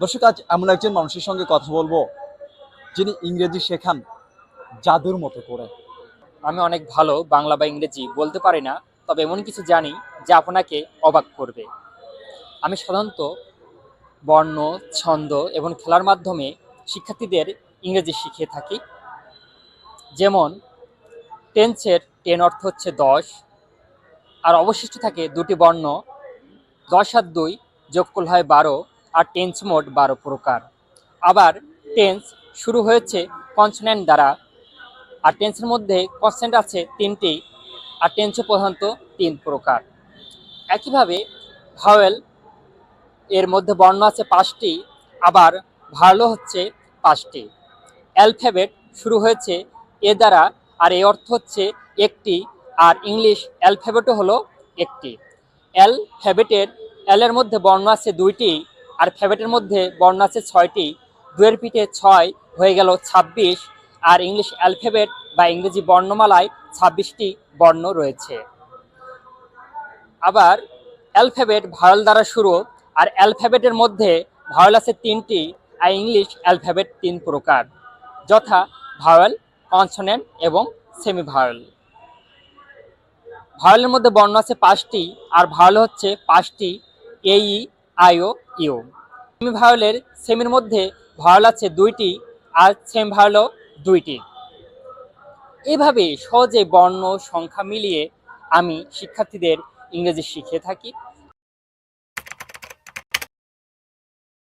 দর্শক, আজ এমন একজন মানুষের সঙ্গে কথা বলব, যিনি ইংরেজি শেখান জাদুর মতো করে। আমি অনেক ভালো বাংলা বা ইংরেজি বলতে পারি না, তবে এমন কিছু জানি যা আপনাকে অবাক করবে। আমি সাধারণত বর্ণ, ছন্দ এবং খেলার মাধ্যমে শিক্ষার্থীদের ইংরেজি শিখিয়ে থাকি। যেমন টেন্সের টেন অর্থ হচ্ছে দশ, আর অবশিষ্ট থাকে দুটি বর্ণ, দশ আর দুই যোগ করলে হয় বারো, আর টেন্স মোট বারো প্রকার। আবার টেন্স শুরু হয়েছে কনসোনেন্ট দ্বারা, আর টেন্সের মধ্যে কনসেন্ট আছে তিনটি, আর টেন্সে প্রধানত তিন প্রকার। একইভাবে ভাওয়েল এর মধ্যে বর্ণ আছে পাঁচটি, আবার ভালো হচ্ছে পাঁচটি। অ্যালফাবেট শুরু হয়েছে এ দ্বারা, আর এ অর্থ হচ্ছে একটি, আর ইংলিশ অ্যালফাবেটও হলো একটি। অ্যালফাবেটের এলের মধ্যে বর্ণ আছে দুইটি, আর ফ্যাবেটের মধ্যে বর্ণ আছে ছয়টি। দুয়ের পিঠে ছয় হয়ে গেল ছাব্বিশ, আর ইংলিশ অ্যালফাবেট বা ইংরেজি বর্ণমালায় ছাব্বিশটি বর্ণ রয়েছে। আবার অ্যালফাবেট ভাওয়েল দ্বারা শুরু, আর অ্যালফাবেটের মধ্যে ভাওয়েল আছে তিনটি, আর ইংলিশ অ্যালফাবেট তিন প্রকার। যথা ভাওয়েল কনসোনেন্ট এবং সেমি ভাওয়েল ভাওয়েলের মধ্যে বর্ণ আছে পাঁচটি, আর ভাওয়েল হচ্ছে পাঁচটি এই আইও ইউ সেমি ভাওয়েলের সেমির মধ্যে ভাওয়েল আছে দুইটি, আর সেম ভাওয়েলও দুইটি। এভাবে সহজে বর্ণ সংখ্যা মিলিয়ে আমি শিক্ষার্থীদের ইংরেজি শিখিয়ে থাকি।